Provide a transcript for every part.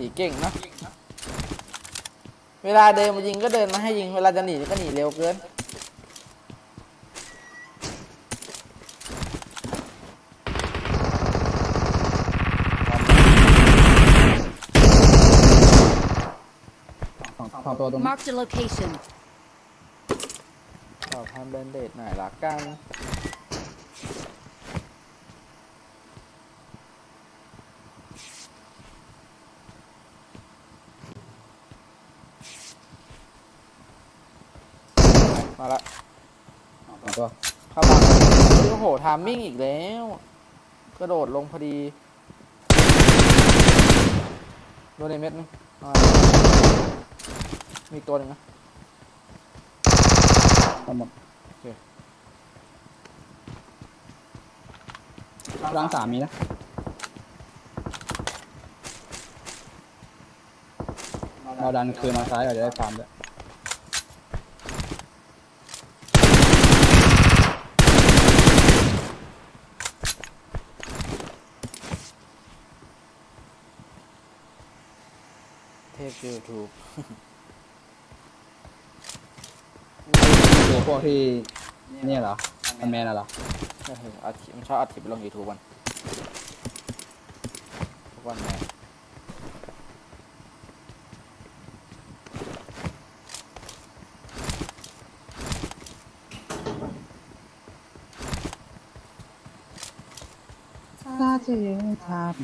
นีเก่งนะเวลาเดินมายิงก็เดินมาให้ยิง เวลาจะหนีก็หนีเร็วเกินสองสองตัวตรงนี้ Marked a location. ขอพันเบนเดตหน่อยละกัน มาละสองตัวเข้ามาโอ้โหทามมิ่งอีกแล้ว กระโดดลงพอดีโดนในเม็ดนึงอ่ามีอีกตัวหนึ่งนะทำหมดโอเคร่างสามมีนะเราดันคืนมาซ้ายเราจะได้ฟาร์มด้วย เทพยูทูบดูพวกที่เนี่ยเหรอมันแมนอะเหรออัดคลิปมันชอบอัดคลิปไปลงยูทูบมันทุกวันแม่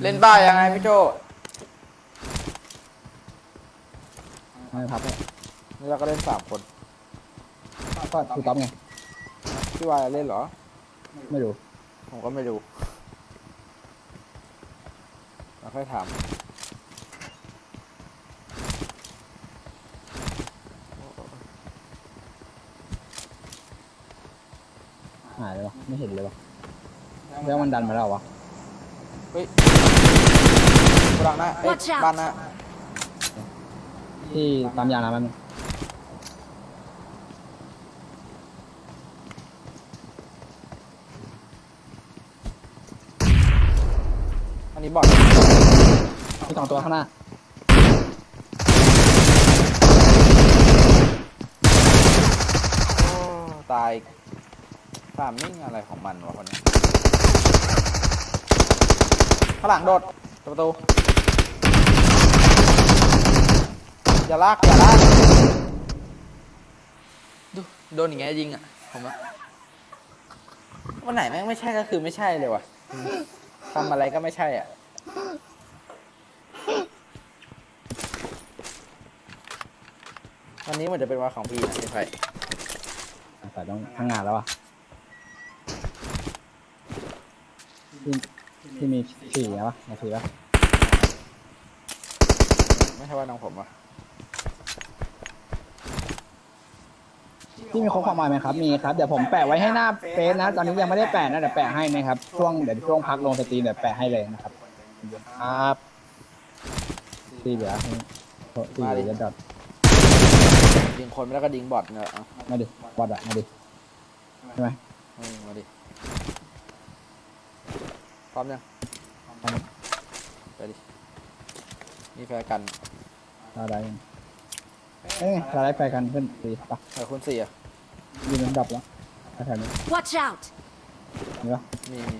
เล่นบ้ายังไงพี่โจ ไม่พับเลยนี่เราก็เล่นสามคนก็ถูกต้องไงพี่วายเล่นเหรอ ไม่รู้ ผมก็ไม่รู้เราค่อยถามหายเลยวะไม่เห็นเลยวะแล้วมันดันมาแล้ววะ เฮ้ยกลางหน้าเอ้ย Watch out บ้านหน้า ที่ตามยางนะมันงอันนี้บอดมีสองตัวข้างหน้า โอ้ตายฟามมิ่งอะไรของมันวะคนนี้ข้างหลังโดดประตู อย่าลากอย่าลากดูโดนอย่างเงี้ยยิงอะผมว่าวันไหนแม่งไม่ใช่ก็คือไม่ใช่เลยว่ะทำอะไรก็ไม่ใช่อะวันนี้เหมือนจะเป็นวันของพี่นะพี่ไผ่แต่ต้องทางงานแล้ววะที่ที่มีสี่นะวะนาทีปะไม่ใช่ว่าน้องผมอะ ที่มีข้อความหมายไหมครับ มีครับ เดี๋ยวผมแปะไว้ให้หน้าเฟซนะ ตอนนี้ยังไม่ได้แปะนะเดี๋ยวแปะให้นะครับ ช่วงเดี๋ยวช่วงพักลงสตรีมเดี๋ยวแปะให้เลยนะครับครับที่เหลือให้ที่เหลือจะดัดยิงคนไม่แล้วก็ยิงบอทเนี่ยเอามาดิวัดอะมาดิใช่ไหมเออมาดิพร้อมยังไปดิมีแฟร์กันตาได้ยัง เอ้ยตาได้ไปกันเพื่อนตีปะแต่คุณสี่อะ ยืนลำดับแล้วแถวนี้ Watch out! มีปะมีมี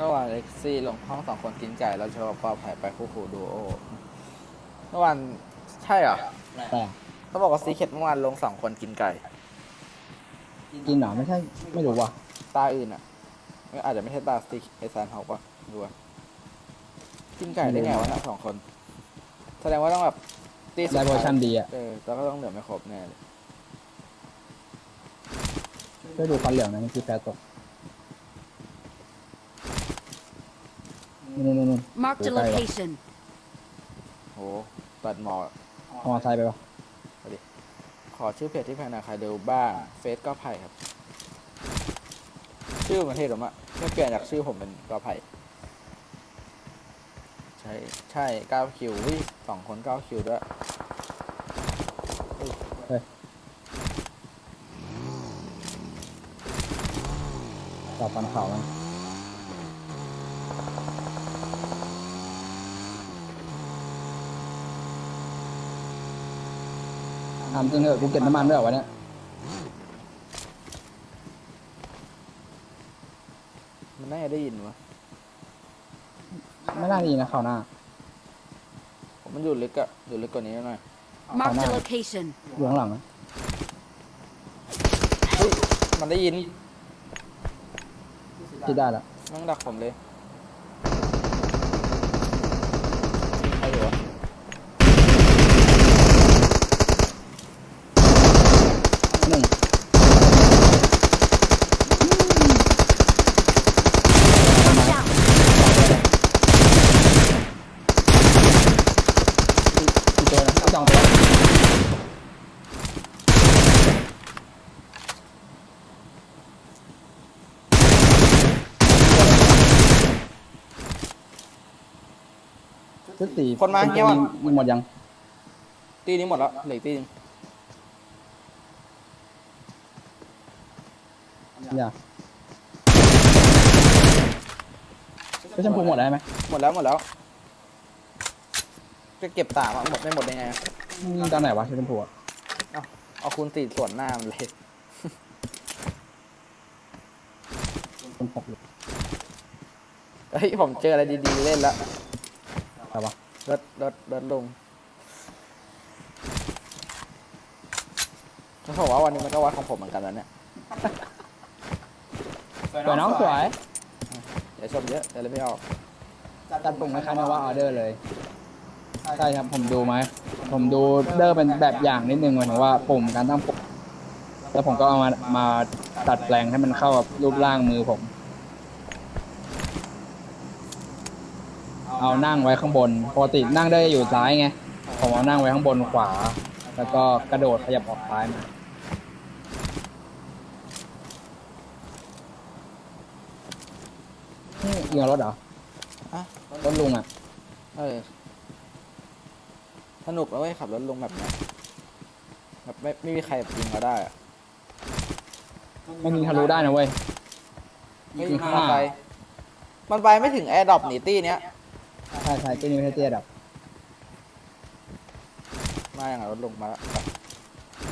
ระหว่างเล็ก ซี่ลงห้องสองคนกินไก่แล้วโชว์ปอไผ่ไปคู่คู่ดูโอเมื่อวานใช่เหรอแต่เขาบอกว่าซีเค็ดเมื่อวานลงสองคนกินไก่ กินเหรอไม่ใช่ไม่รู้ว่ะตาอื่นอะไม่อาจจะไม่ใช่ตาสติกไอซานฮอกวะดูว่ากินไก่ได้ไงวะน่ะสองคน แสดงว่าต้องแบบตีสุได้ดเวอร์ชันท้ายดีอะเออแล้วก็ต้องเหลือไม่ครบแน่เลยช่วยดูฟันเหลืองหนะนี่คือแฟร์ตกนู่นนู่นนู่น Marked a Okay. location. โหตัดหมอกเอามาไซค์ไปปะขอชื่อเพจที่แพงนาใครดูบ้างเฟซก็ไผ่ครับ ชื่อประเทศผมอะไม่เปลี่ยนจากชื่อผมเป็นกอไผ่ใช่ใช่เก้าคิววิสองคนเก้าคิวด้วยต่อฟันเข่ามัน ทำจริงเถอะกูเก็บน้ำมันด้วยเหรอวะเนี่ยมันน่าจะได้ยินวะไม่น่าดีนะข่าวหน้า ผมมันอยู่ลึกอะอยู่ลึกกว่านี้หน่อย Marked a Come on. location. อยู่ข้างหลังนะเฮ้ยมันได้ยินคิดได้แล้วมันดักผมเลยยิงใครอยู่วะ หนึ่งอีกตัวนะเอาสองตัวชุดสี คนมาเงี้ยวะยิงหมดยัง ตีนี้หมดแล้วเหลืออกตีนึงอย่าก็ชมพูหมดได้ไหมหมดแล้วหมดแล้ว จะเก็บตามอะหมดไม่หมดได้ไงอะยิงตอนไหนวะชมพูอะเอาคูณสี่ส่วนหน้ามันเลยเป็นหกเลยเฮ้ยผมเจออะไรดีๆเล่นแล้วแต่วะ รถรถรถลงเขาบอกว่าวันนี้มันก็วัดของผมเหมือนกันแล้วเนี่ยสวยน้องสวยอย่าชมเยอะแต่เลยไม่ออกจัดปุ่มคล้ายๆนว่าออเดอร์เลย ใช่ครับผมดูไหม ผมดูเดอร์เป็นแบบอย่างนิดนึงหมายถึงว่าปุ่มการตั้งปุ่มแล้วผมก็เอามามาตัดแปลงให้มันเข้ากับรูปร่างมือผม เอานั่งไว้ข้างบนปกตินั่งได้อยู่ซ้ายไงผมเอานั่งไว้ข้างบนขวา แล้วก็กระโดดขยับออกซ้ายมานี่ยิงรถเหรอฮะ รถลุงอะ เออสนุกแล้วเว้ยขับรถลงแบบเนี้ยแบบไม่ไม่มีใครแบบยิงเราได้อะมันยิงทะลุได้นะเว้ย ไม่ยิยิงงข้างหมาน้าไป มันไปไม่ถึงแอร์ดรอปหนีตี้เนี้ย ใช่ใช่ที่นี่ไม่ใช่เตี้ยดับมาอย่างไรรถลงมาแล้ว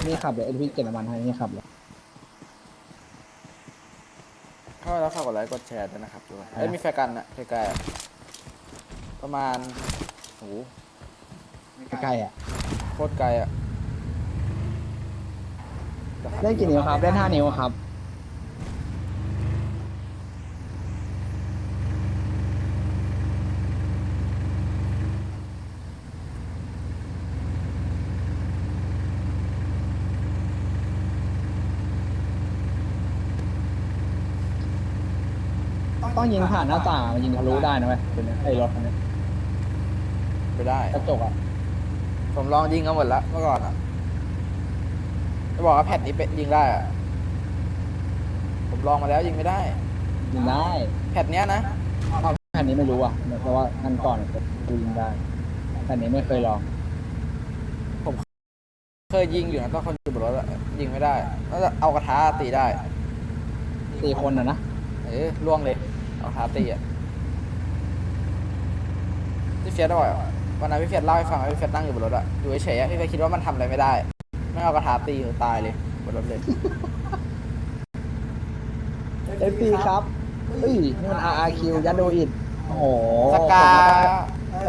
นี่ขับเลยไอ้พี่เก็บน้ำมันให้นี่ขับเลยเข้ามาแล้วฝากกดไลค์กดแชร์ด้วยนะครับด้วยเอ้ยมีแฟร์กันนะใกล้ๆอะประมาณโอ้โหใกล้ๆอะโคตรไกลอะเล่นกี่นิ้วครับเล่นห้านิ้วครับ ต้องยิงผ่านหน้าต่างมันยิงทะลุได้นะเว้ยตัวเนี้ยไอ้รถคันเนี้ยไม่ได้ กระจกอะผมลองยิงกันหมดแล้วเมื่อก่อนอะจะบอกว่าแพทนี้เป็นยิงได้อะผมลองมาแล้วยิงไม่ได้ ยิงได้แพทเนี้ยนะเอาแผ่นนี้ไม่รู้อะเพราะว่าอันก่อนกูยิงได้แผ่นนี้ไม่เคยลอง เคยยิงอยู่นะตอนคนอยู่บนรถอะยิงไม่ได้แล้วเอากระทะตีได้ สี่คนอะนะ เออล่วงเลย เอากระทะตีอะพี่เฟียสบอกอะวันนั้นพี่เฟียสเล่าให้ฟังว่าพี่เฟียสนั่งอยู่บนรถอะอยู่เฉยๆอะพี่เฟียสคิดว่ามันทำอะไรไม่ได้ ไม่เอากระทะตีตายเลยบนรถเลยเอฟซีครับเฮ้ยนี่มัน RRQ ยัดโดอิดโอ้โหสกา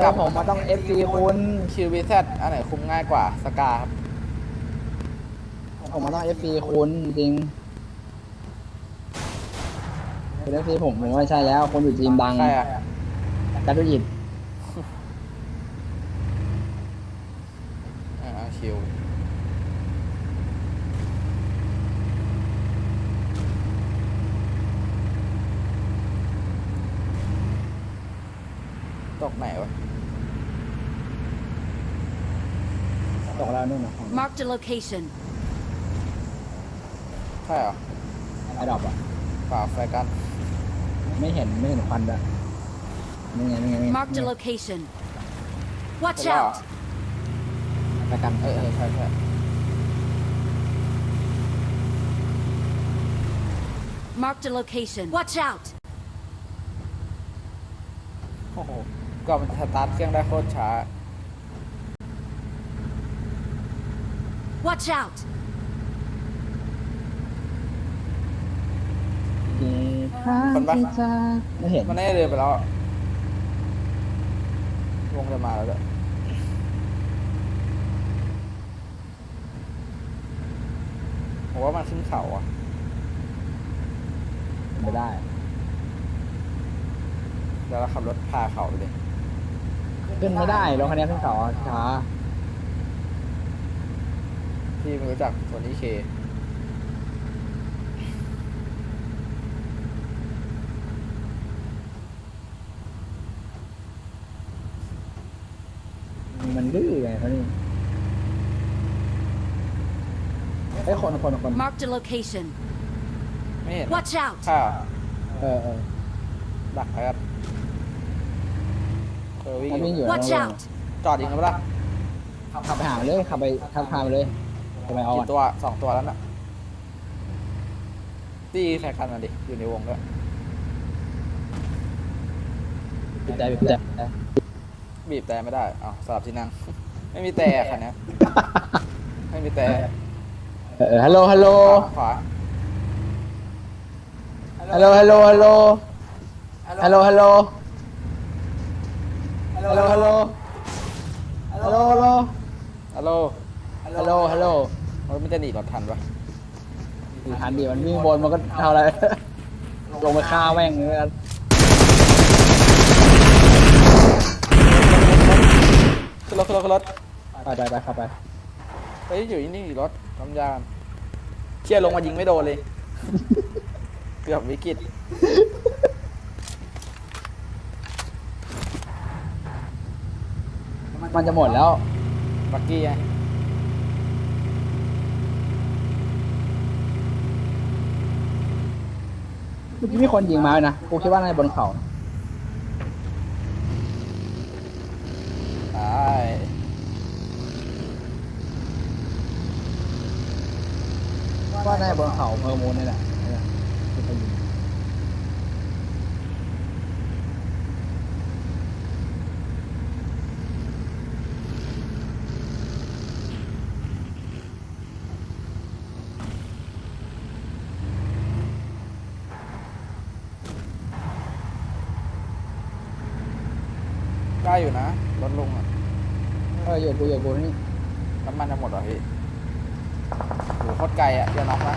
กับผมมาต้อง FC คุณ คิวบีแซอันไหนคุ้มง่ายกว่าสกาครับผมมาต้อง FC คุณจริง เป็น FC ผมผมว่าใช่แล้ว คนอยู่ทีมดังใช่อะยัดโดอิดอ่าคิวตกไหนวะ ตกแล้วนู่นนะ Marked a location. ใช่เหรอไอ้ดอกอะ ฝ่าไฟกัน ไม่เห็นไม่เห็นควันด้วยนี่ไงนี่ไงนี่ไง Marked a location. Watch Wow. out! ไปกันเออเออใช่ใช่ Marked a location. Watch out! โอ้โหก็มันสตาร์ทเครื่องได้โคตรช้า Watch out! คนปะไม่เห็นมันน่าจะเดินไปแล้วอะวงจะมาแล้วด้วยผมว่ามันขึ้นเขาอะไม่ได้ เดี๋ยวเราขับรถพาเขาไปเลยขึ้นไม่ได้รถคันนี้ขึ้นเขาช้าพี่ไม่รู้จักโทนี่เค มันดื้อไงเขานี่ ไอ้ยคนคนคน Marked a location. ไม่เห็น Watch out! ข้าเออเออดักไปครับเออวิ่งมันวิ่งออยู่ยู่ Watch นะ out! จอดยิงกันปะล่ะขับไปหามันเลยขับไปขับพาไปเลยทำไมเอากี่อะตัวสองตัวแล้วน่ะตีใส่คันมาดิอยู่ในวงด้วยปิดใจปิดใจบีบแต่ไม่ได้อ้าวสลับที่นั่ง ไม่มีแต่คันเนี้ยไม่มีแต่ เออฮัลโหลฮัลโหลขวาฮัลโหลฮัลโหลฮัลโหลฮัลโหลฮัลโหลฮัลโหลฮัลโหลฮัลโหลฮัลโหลฮัลโหลฮัลโหลฮัลโหลมันไม่จะหนีรถทันปะสี่ทันดีมันวิ่งบนมันก็เท่าไรลงไปฆ่าแม่งเลยกันขึ้นรถขึ้นรถขึ้นรถไปไปไปเข้าไปเฮ้ยอยู่นี่รถ น้ำยานเชี่ยลงมายิงไม่โดนเลย เกือบวิกฤตมันจะหมดแล้วบักกี้ไงเมื่อกี้มีคนยิงมาเลยนะ กูคิดว่าน่าจะบนเขาย ว่าน่าจะ บนเขาเพอร์โมนนี่แหละที่เขายิงได้อยู่นะรถลุงอะเอออยู่กูอยู่กูนี่น้ำมันจะหมดเหรอพี่ โหโคตรไกลอะเดี๋ยวน็อกนะ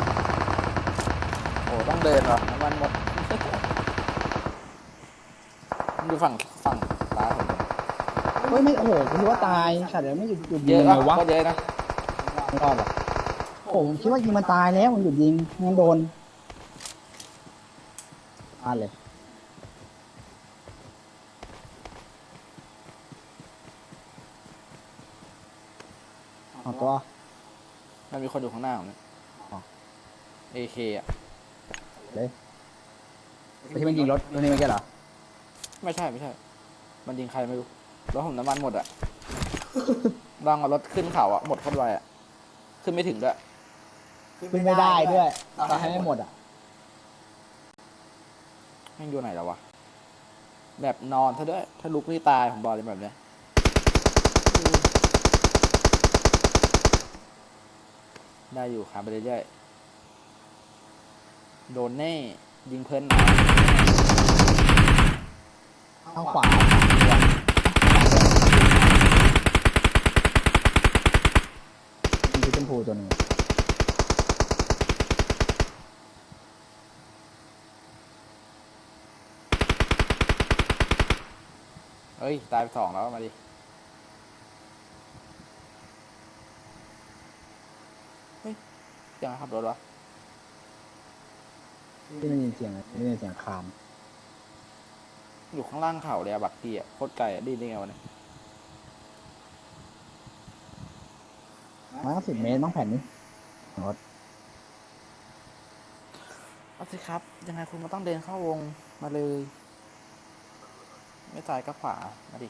โอ้ต้องเดินเหรอน้ำมันหมดดูฝั่งฝั่งซ้ายผมดิเฮ้ยไม่โอ้โหกูคิดว่าตายสัตว์เดี๋ยวไม่หยุดหยุดเยยิงอะยังปะไงวะโคตรเยอะนะไม่รอดหรอโอ้โหผมคิดว่ายิงมันตายแล้วมันหยุดยิงงั้นโดนพลาดเลยเอาตัว มันมีคนอยู่ข้างหน้าผมเนี่ยอ๋อเอเคอะเลยไปที่มันยิงรถรถนี้ไม่ใช่เหรอ ไม่ใช่ไม่ใช่ มันยิงใครไม่รู้ รถผมน้ำมันหมดอะบางเอารถขึ้นเขาอะ หมดโคตรไวอะ ขึ้นไม่ถึงด้วย ขึ้นไม่ได้ด้วยต่อให้ไม่หมดอะแม่งอยู่ไหนแล้ววะ แบบนอนซะด้วย ถ้าลุกนี่ตายผมบอกเลยแบบเนี้ย ได้อยู่ครับไปเรื่อยๆโดนแน่ ยิงเพลินเอาขวามีชุดชมพูตัวหนึงเฮ้ย ตายไปสองแล้วมาดิ เฮ้ยยังไงขับ รถวะที่ไม่ยินเสียงอะไม่ได้ยินเสียงคาม อยู่ข้างล่างเขาเลยอะบักกี้อะโคตรไกลอะดีได้ไงวะเนี่ยมาสิบเมตรต้องแผ่นนี้รถเอาสิครับ ยังไงคุณก็ต้องเดินเข้าวงมาเลย ไม่ตายก็ขวา มาดิ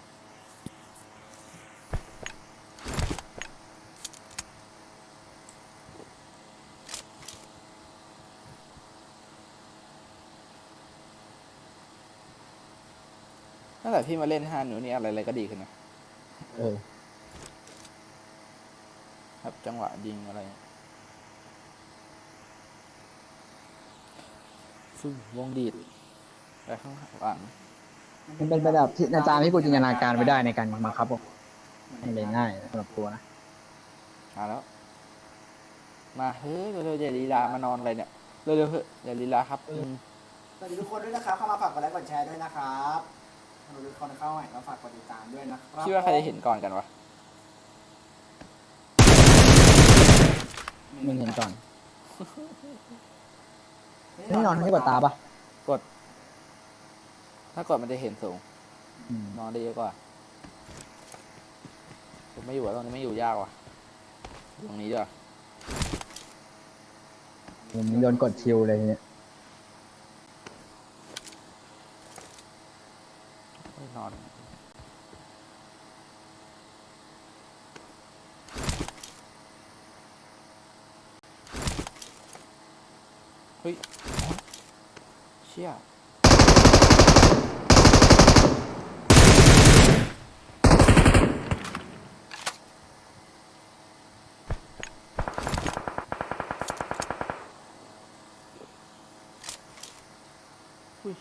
ตั้งแต่พี่มาเล่นห้าหนูนี่อะไรๆก็ดีขึ้นนะเออ ครับจังหวะยิงอะไรฟึ่งวงดีดไปข้างหลังมันเป็นไปแบบที่อาจารย์ที่กูจินตนาการไม่ได้ในการบังคับผมมันเลยง่ายสำหรับตัวนะมาแล้ว มาเฮ้ยเร็วๆอย่าลีลามานอนอะไรเนี่ย เร็วๆเถอะอย่าลีลาครับอืมสวัสดีทุกคนด้วยนะครับ เข้ามาฝากกดไลค์กดแชร์ด้วยนะครับ สำหรับทุกคนเข้าใหม่ก็ฝากกดติดตามด้วยนะครับคิดว่าใครจะเห็นก่อนกันวะมึงเห็นก่อนนี่นอนให้กว่าตาปะกด ถ้ากดมันจะเห็นสูงอืมนอนได้เยอะกว่าผมไม่อยู่อะตรงนี้ไม่อยู่ยากว่ะอยู่ตรงนี้ด้วยผมโดนกดชิวเลยเนี่ย ไม่นอน เฮ้ย เชี่ย อุ้ย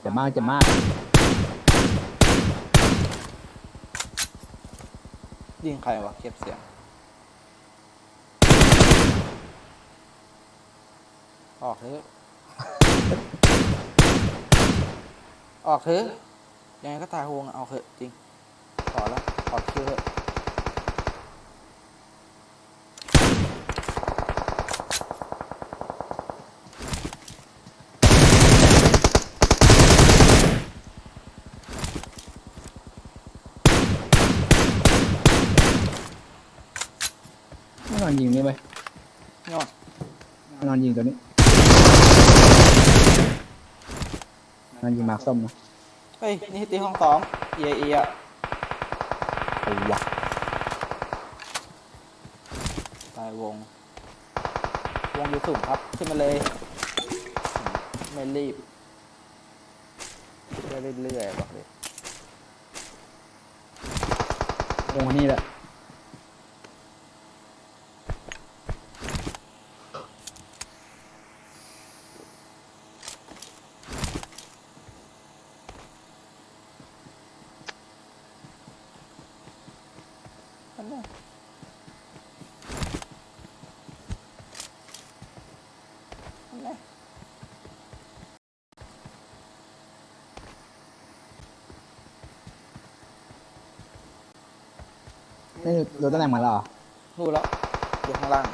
เจ็บมากเจ็บมากยิงใครวะเก็บเสียงออกเถอะ ออกเถอะยังไงก็ตายวงอะเอาเถอะจริงขอแล้วขอคิวเถอะไม่นอนยิงนี่ไปงอนไม่นอนยิงตัวนี้ นอนยิงมาร์คส้มนะเฮ้ย นี่ตีห้องสองเอียเอียไอ้วะตายวง วงอยู่สูงครับ ขึ้นมาเลย ไม่รีบเรื่อยๆบอกเลยตรงนี้แหละ นี่รู้ตำแหน่งมาแล้วเหรอรู้แล้วอยู่ข้างล่าง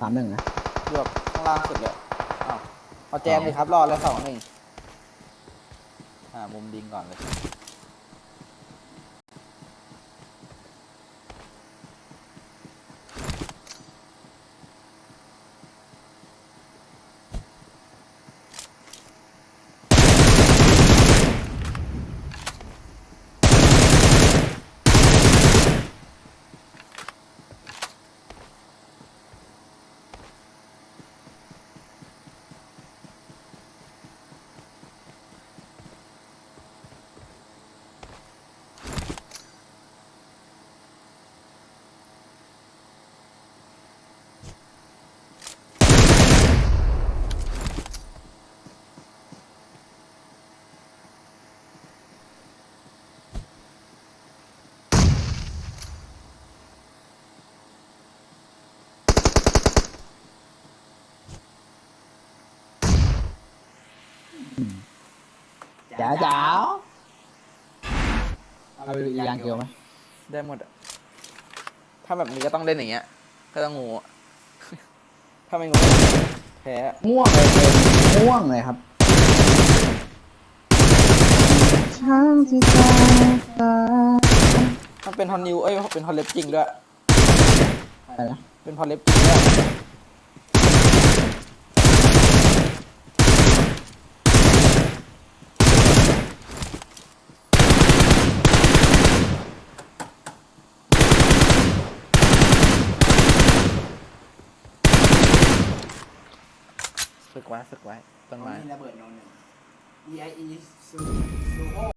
สามหนึ่งนะอยู่แบบข้างล่างสุดเลยอ้าวเอาแจมเลยครับรอดแล้วสองหนึ่งอ่ามุมดิงก่อนเลย จ๋าจ๋าเอาไปดูอีกอย่างเกี่ยวไหมได้หมดอะถ้าแบบนี้ก็ต้องเล่นอย่างเงี้ย ก็ต้องงูอะ ถ้าไม่งงแพ้ม่วงเลยเป็นม่วงเลยครับช้างที่ตาตามันเป็นฮอนนิวเอ้ยเป็นฮอนเล็บจริงด้วย อะไรนะเป็นฮอนเล็บจริงด้วย ไว้ ฝึกไว้ ต้นไม้ มีระเบิดโนนหนึ่ง EIE ซูซูโ